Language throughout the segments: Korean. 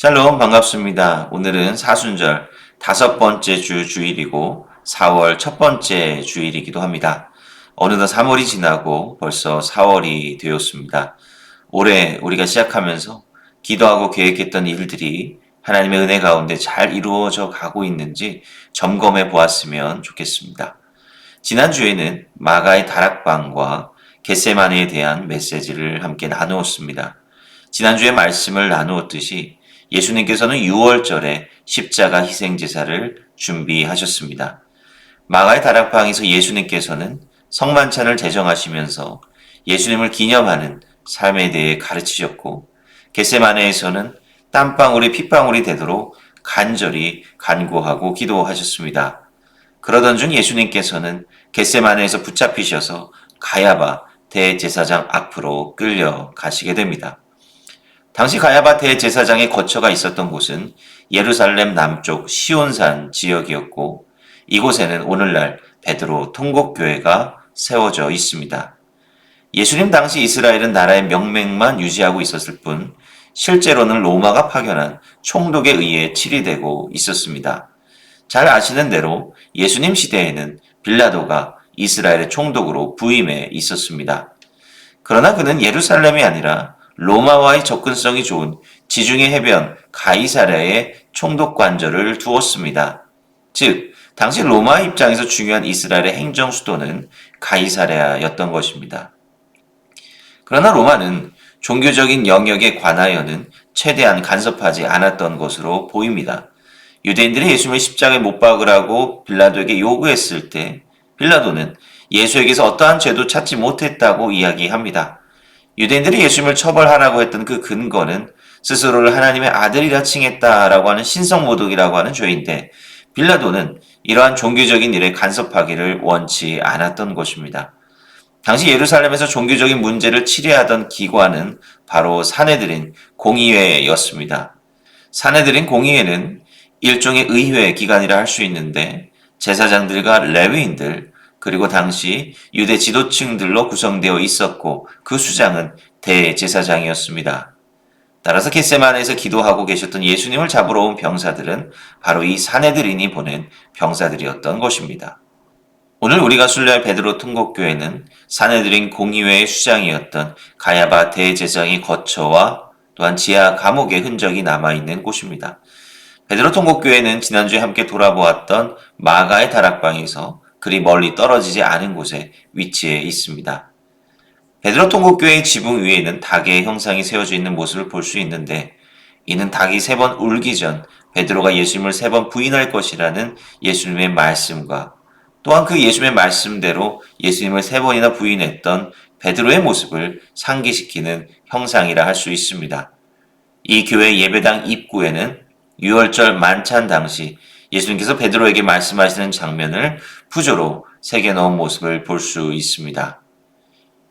샬롬 반갑습니다. 오늘은 사순절 다섯 번째 주 주일이고 4월 첫 번째 주일이기도 합니다. 어느덧 3월이 지나고 벌써 4월이 되었습니다. 올해 우리가 시작하면서 기도하고 계획했던 일들이 하나님의 은혜 가운데 잘 이루어져 가고 있는지 점검해 보았으면 좋겠습니다. 지난주에는 마가의 다락방과 겟세마네에 대한 메시지를 함께 나누었습니다. 지난주에 말씀을 나누었듯이 예수님께서는 6월절에 십자가 희생제사를 준비하셨습니다. 마가의 다락방에서 예수님께서는 성만찬을 제정하시면서 예수님을 기념하는 삶에 대해 가르치셨고 겟세마네에서는 땀방울이 핏방울이 되도록 간절히 간구하고 기도하셨습니다. 그러던 중 예수님께서는 겟세마네에서 붙잡히셔서 가야바 대제사장 앞으로 끌려가시게 됩니다. 당시 가야바 대제사장의 거처가 있었던 곳은 예루살렘 남쪽 시온산 지역이었고 이곳에는 오늘날 베드로 통곡교회가 세워져 있습니다. 예수님 당시 이스라엘은 나라의 명맥만 유지하고 있었을 뿐 실제로는 로마가 파견한 총독에 의해 치리되고 있었습니다. 잘 아시는 대로 예수님 시대에는 빌라도가 이스라엘의 총독으로 부임해 있었습니다. 그러나 그는 예루살렘이 아니라 로마와의 접근성이 좋은 지중해 해변 가이사랴에 총독 관절을 두었습니다. 즉, 당시 로마 입장에서 중요한 이스라엘의 행정 수도는 가이사랴였던 것입니다. 그러나 로마는 종교적인 영역에 관하여는 최대한 간섭하지 않았던 것으로 보입니다. 유대인들이 예수님을 십자가에 못 박으라고 빌라도에게 요구했을 때 빌라도는 예수에게서 어떠한 죄도 찾지 못했다고 이야기합니다. 유대인들이 예수님을 처벌하라고 했던 그 근거는 스스로를 하나님의 아들이라 칭했다라고 하는 신성모독이라고 하는 죄인데 빌라도는 이러한 종교적인 일에 간섭하기를 원치 않았던 것입니다. 당시 예루살렘에서 종교적인 문제를 치료하던 기관은 바로 사내들인 공의회였습니다. 사내들인 공의회는 일종의 의회 기관이라 할 수 있는데 제사장들과 레위인들 그리고 당시 유대 지도층들로 구성되어 있었고 그 수장은 대제사장이었습니다. 따라서 겟세만에서 기도하고 계셨던 예수님을 잡으러 온 병사들은 바로 이 사내들인이 보낸 병사들이었던 것입니다. 오늘 우리가 순례할 베드로 통곡교회는 사내들인 공의회의 수장이었던 가야바 대제사장의 거처와 또한 지하 감옥의 흔적이 남아있는 곳입니다. 베드로 통곡교회는 지난주에 함께 돌아보았던 마가의 다락방에서 그리 멀리 떨어지지 않은 곳에 위치해 있습니다. 베드로 통곡교회의 지붕 위에는 닭의 형상이 세워져 있는 모습을 볼 수 있는데 이는 닭이 세 번 울기 전 베드로가 예수님을 세 번 부인할 것이라는 예수님의 말씀과 또한 그 예수님의 말씀대로 예수님을 세 번이나 부인했던 베드로의 모습을 상기시키는 형상이라 할 수 있습니다. 이 교회 예배당 입구에는 6월절 만찬 당시 예수님께서 베드로에게 말씀하시는 장면을 푸조로 새겨놓은 모습을 볼 수 있습니다.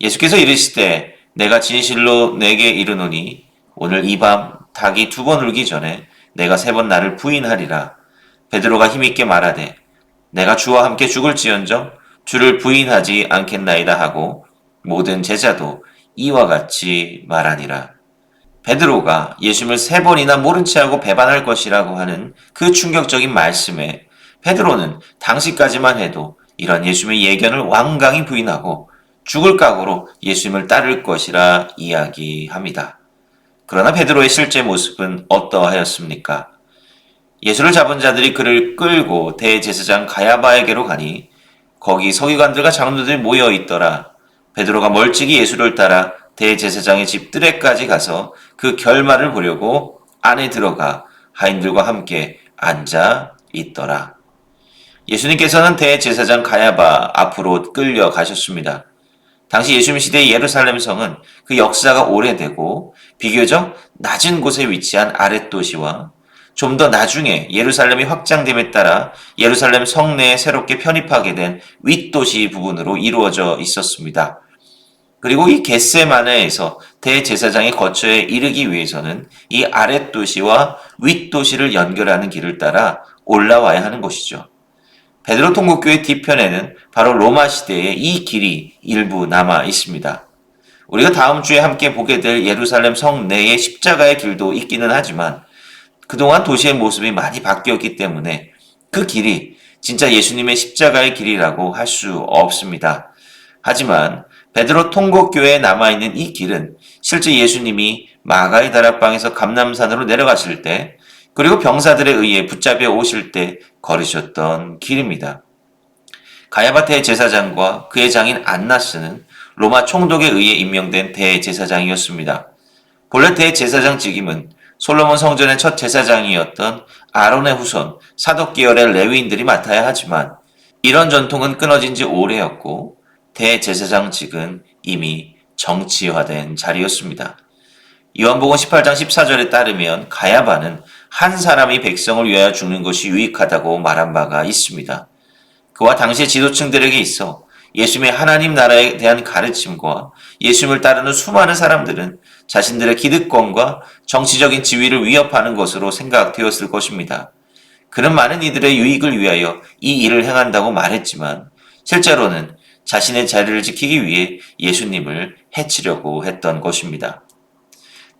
예수께서 이르시되 내가 진실로 내게 이르노니 오늘 이 밤 닭이 두 번 울기 전에 내가 세 번 나를 부인하리라. 베드로가 힘있게 말하되 내가 주와 함께 죽을지언정 주를 부인하지 않겠나이다 하고 모든 제자도 이와 같이 말하니라. 베드로가 예수님을 세 번이나 모른 채 하고 배반할 것이라고 하는 그 충격적인 말씀에 베드로는 당시까지만 해도 이런 예수님의 예견을 완강히 부인하고 죽을 각오로 예수님을 따를 것이라 이야기합니다. 그러나 베드로의 실제 모습은 어떠하였습니까? 예수를 잡은 자들이 그를 끌고 대제사장 가야바에게로 가니 거기 서기관들과 장로들이 모여 있더라. 베드로가 멀찍이 예수를 따라 대제사장의 집 뜰에까지 가서 그 결말을 보려고 안에 들어가 하인들과 함께 앉아 있더라. 예수님께서는 대제사장 가야바 앞으로 끌려 가셨습니다. 당시 예수님 시대의 예루살렘 성은 그 역사가 오래되고 비교적 낮은 곳에 위치한 아랫도시와 좀 더 나중에 예루살렘이 확장됨에 따라 예루살렘 성내에 새롭게 편입하게 된 윗도시 부분으로 이루어져 있었습니다. 그리고 이 겟세마네에서 대제사장의 거처에 이르기 위해서는 이 아랫도시와 윗도시를 연결하는 길을 따라 올라와야 하는 것이죠. 베드로 통곡교회 뒤편에는 바로 로마 시대의 이 길이 일부 남아 있습니다. 우리가 다음 주에 함께 보게 될 예루살렘 성 내의 십자가의 길도 있기는 하지만 그동안 도시의 모습이 많이 바뀌었기 때문에 그 길이 진짜 예수님의 십자가의 길이라고 할 수 없습니다. 하지만 베드로 통곡교회에 남아있는 이 길은 실제 예수님이 마가의 다락방에서 감남산으로 내려가실 때 그리고 병사들에 의해 붙잡혀 오실 때 걸으셨던 길입니다. 가야바테의 제사장과 그의 장인 안나스는 로마 총독에 의해 임명된 대제사장이었습니다. 본래 대제사장 직임은 솔로몬 성전의 첫 제사장이었던 아론의 후손 사독 계열의 레위인들이 맡아야 하지만 이런 전통은 끊어진 지 오래였고 대제사장직은 이미 정치화된 자리였습니다. 요한복음 18장 14절에 따르면 가야바는 한 사람이 백성을 위하여 죽는 것이 유익하다고 말한 바가 있습니다. 그와 당시의 지도층들에게 있어 예수님의 하나님 나라에 대한 가르침과 예수님을 따르는 수많은 사람들은 자신들의 기득권과 정치적인 지위를 위협하는 것으로 생각되었을 것입니다. 그는 많은 이들의 유익을 위하여 이 일을 행한다고 말했지만 실제로는 자신의 자리를 지키기 위해 예수님을 해치려고 했던 것입니다.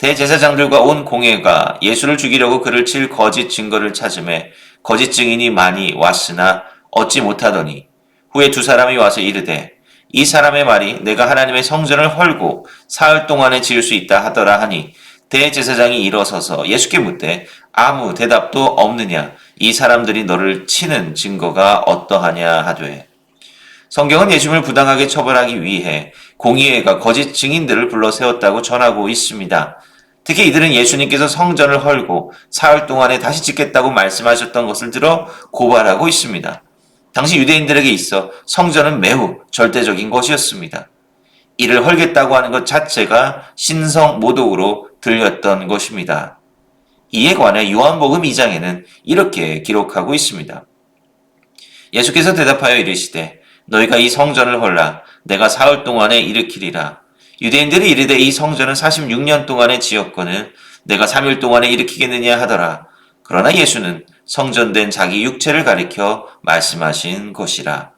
대제사장들과 온 공회가 예수를 죽이려고 그를 칠 거짓 증거를 찾음에 거짓 증인이 많이 왔으나 얻지 못하더니 후에 두 사람이 와서 이르되 이 사람의 말이 내가 하나님의 성전을 헐고 사흘 동안에 지을 수 있다 하더라 하니 대제사장이 일어서서 예수께 묻되 아무 대답도 없느냐 이 사람들이 너를 치는 증거가 어떠하냐 하되 성경은 예수님을 부당하게 처벌하기 위해 공의회가 거짓 증인들을 불러 세웠다고 전하고 있습니다. 특히 이들은 예수님께서 성전을 헐고 사흘 동안에 다시 짓겠다고 말씀하셨던 것을 들어 고발하고 있습니다. 당시 유대인들에게 있어 성전은 매우 절대적인 것이었습니다. 이를 헐겠다고 하는 것 자체가 신성 모독으로 들렸던 것입니다. 이에 관해 요한복음 2장에는 이렇게 기록하고 있습니다. 예수께서 대답하여 이르시되 너희가 이 성전을 헐라 내가 사흘 동안에 일으키리라. 유대인들이 이르되 이 성전은 46년 동안에 지었거늘 내가 3일 동안에 일으키겠느냐 하더라. 그러나 예수는 성전된 자기 육체를 가리켜 말씀하신 것이라.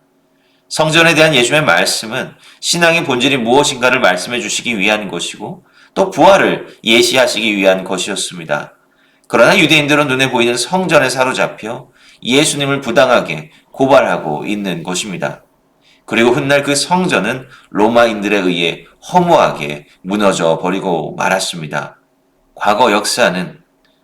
성전에 대한 예수님의 말씀은 신앙의 본질이 무엇인가를 말씀해 주시기 위한 것이고 또 부활을 예시하시기 위한 것이었습니다. 그러나 유대인들은 눈에 보이는 성전에 사로잡혀 예수님을 부당하게 고발하고 있는 것입니다. 그리고 훗날 그 성전은 로마인들에 의해 허무하게 무너져 버리고 말았습니다. 과거 역사는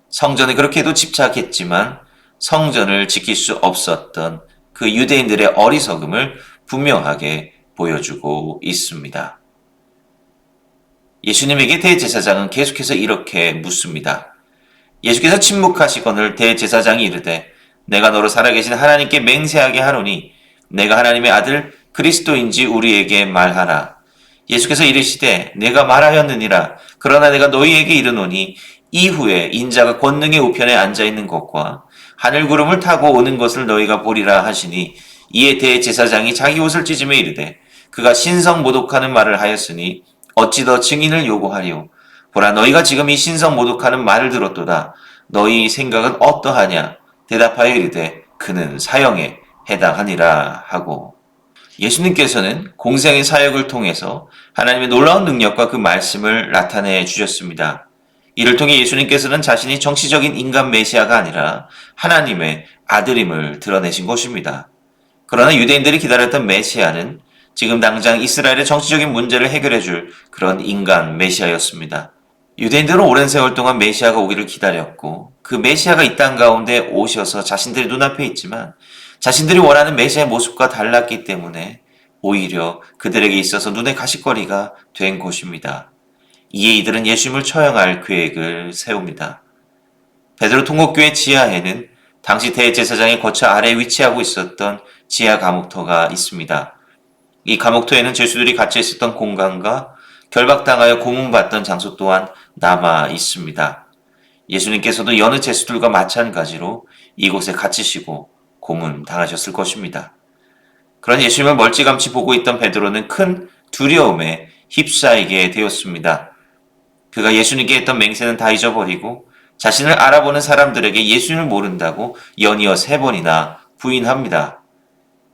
성전에 그렇게도 집착했지만 성전을 지킬 수 없었던 그 유대인들의 어리석음을 분명하게 보여주고 있습니다. 예수님에게 대제사장은 계속해서 이렇게 묻습니다. 예수께서 침묵하시거늘 대제사장이 이르되 내가 너로 살아계신 하나님께 맹세하게 하노니 내가 하나님의 아들 그리스도인지 우리에게 말하라. 예수께서 이르시되 내가 말하였느니라. 그러나 내가 너희에게 이르노니 이후에 인자가 권능의 우편에 앉아 있는 것과 하늘 구름을 타고 오는 것을 너희가 보리라 하시니 이에 대해 제사장이 자기 옷을 찢으며 이르되 그가 신성 모독하는 말을 하였으니 어찌 더 증인을 요구하리요 보라 너희가 지금 이 신성 모독하는 말을 들었도다 너희 생각은 어떠하냐 대답하여 이르되 그는 사형에 해당하니라 하고 예수님께서는 공생의 사역을 통해서 하나님의 놀라운 능력과 그 말씀을 나타내 주셨습니다. 이를 통해 예수님께서는 자신이 정치적인 인간 메시아가 아니라 하나님의 아들임을 드러내신 것입니다. 그러나 유대인들이 기다렸던 메시아는 지금 당장 이스라엘의 정치적인 문제를 해결해 줄 그런 인간 메시아였습니다. 유대인들은 오랜 세월 동안 메시아가 오기를 기다렸고 그 메시아가 이 땅 가운데 오셔서 자신들의 눈앞에 있지만 자신들이 원하는 메시아의 모습과 달랐기 때문에 오히려 그들에게 있어서 눈의 가시거리가 된 것입니다. 이에 이들은 예수님을 처형할 계획을 세웁니다. 베드로 통곡교회 지하에는 당시 대제사장의 거처 아래에 위치하고 있었던 지하 감옥터가 있습니다. 이 감옥터에는 죄수들이 갇혀 있었던 공간과 결박당하여 고문받던 장소 또한 남아 있습니다. 예수님께서도 여느 죄수들과 마찬가지로 이곳에 갇히시고 고문 당하셨을 것입니다. 그런 예수님을 멀찌감치 보고 있던 베드로는 큰 두려움에 휩싸이게 되었습니다. 그가 예수님께 했던 맹세는 다 잊어버리고 자신을 알아보는 사람들에게 예수님을 모른다고 연이어 세 번이나 부인합니다.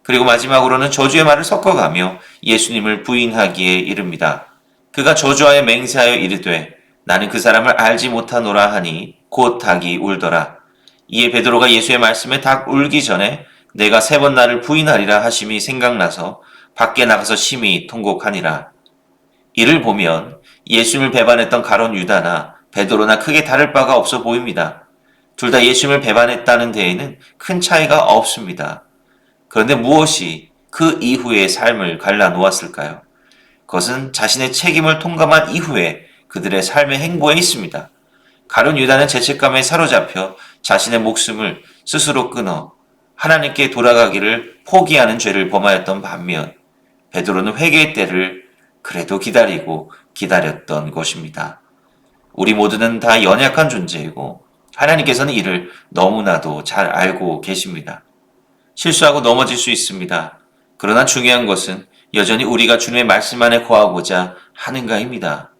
그리고 마지막으로는 저주의 말을 섞어가며 예수님을 부인하기에 이릅니다. 그가 저주하여 맹세하여 이르되 나는 그 사람을 알지 못하노라 하니 곧 닭이 울더라. 이에 베드로가 예수의 말씀에 닭 울기 전에 내가 세 번 나를 부인하리라 하심이 생각나서 밖에 나가서 심히 통곡하니라. 이를 보면 예수님을 배반했던 가론 유다나 베드로나 크게 다를 바가 없어 보입니다. 둘 다 예수님을 배반했다는 데에는 큰 차이가 없습니다. 그런데 무엇이 그 이후의 삶을 갈라놓았을까요? 그것은 자신의 책임을 통감한 이후에 그들의 삶의 행보에 있습니다. 가룟 유다는 죄책감에 사로잡혀 자신의 목숨을 스스로 끊어 하나님께 돌아가기를 포기하는 죄를 범하였던 반면 베드로는 회개의 때를 그래도 기다리고 기다렸던 것입니다. 우리 모두는 다 연약한 존재이고 하나님께서는 이를 너무나도 잘 알고 계십니다. 실수하고 넘어질 수 있습니다. 그러나 중요한 것은 여전히 우리가 주님의 말씀 안에 거하고자 하는가입니다.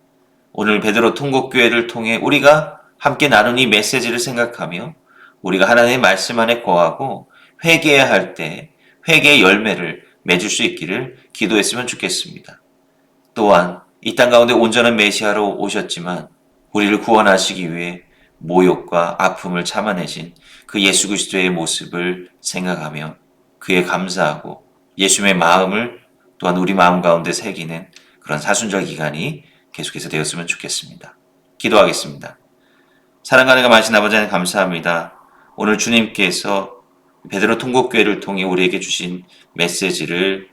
오늘 베드로 통곡교회를 통해 우리가 함께 나눈 이 메시지를 생각하며 우리가 하나님의 말씀 안에 거하고 회개해야 할 때 회개의 열매를 맺을 수 있기를 기도했으면 좋겠습니다. 또한 이 땅 가운데 온전한 메시아로 오셨지만 우리를 구원하시기 위해 모욕과 아픔을 참아내신 그 예수 그리스도의 모습을 생각하며 그에 감사하고 예수님의 마음을 또한 우리 마음 가운데 새기는 그런 사순절 기간이 계속해서 되었으면 좋겠습니다. 기도하겠습니다. 사랑하는 마신 아버지 하나님 감사합니다. 오늘 주님께서 베드로 통곡교회를 통해 우리에게 주신 메시지를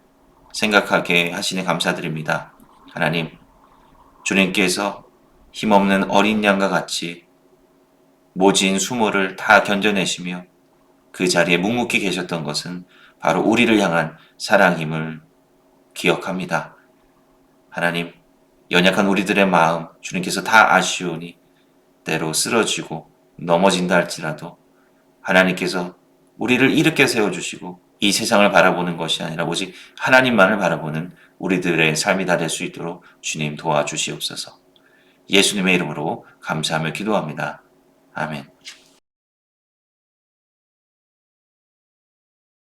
생각하게 하시니 감사드립니다. 하나님, 주님께서 힘없는 어린 양과 같이 모진 수모를 다 견뎌내시며 그 자리에 묵묵히 계셨던 것은 바로 우리를 향한 사랑임을 기억합니다. 하나님, 연약한 우리들의 마음 주님께서 다 아시오니 때로 쓰러지고 넘어진다 할지라도 하나님께서 우리를 일으켜 세워주시고 이 세상을 바라보는 것이 아니라 오직 하나님만을 바라보는 우리들의 삶이 다 될 수 있도록 주님 도와주시옵소서. 예수님의 이름으로 감사하며 기도합니다. 아멘.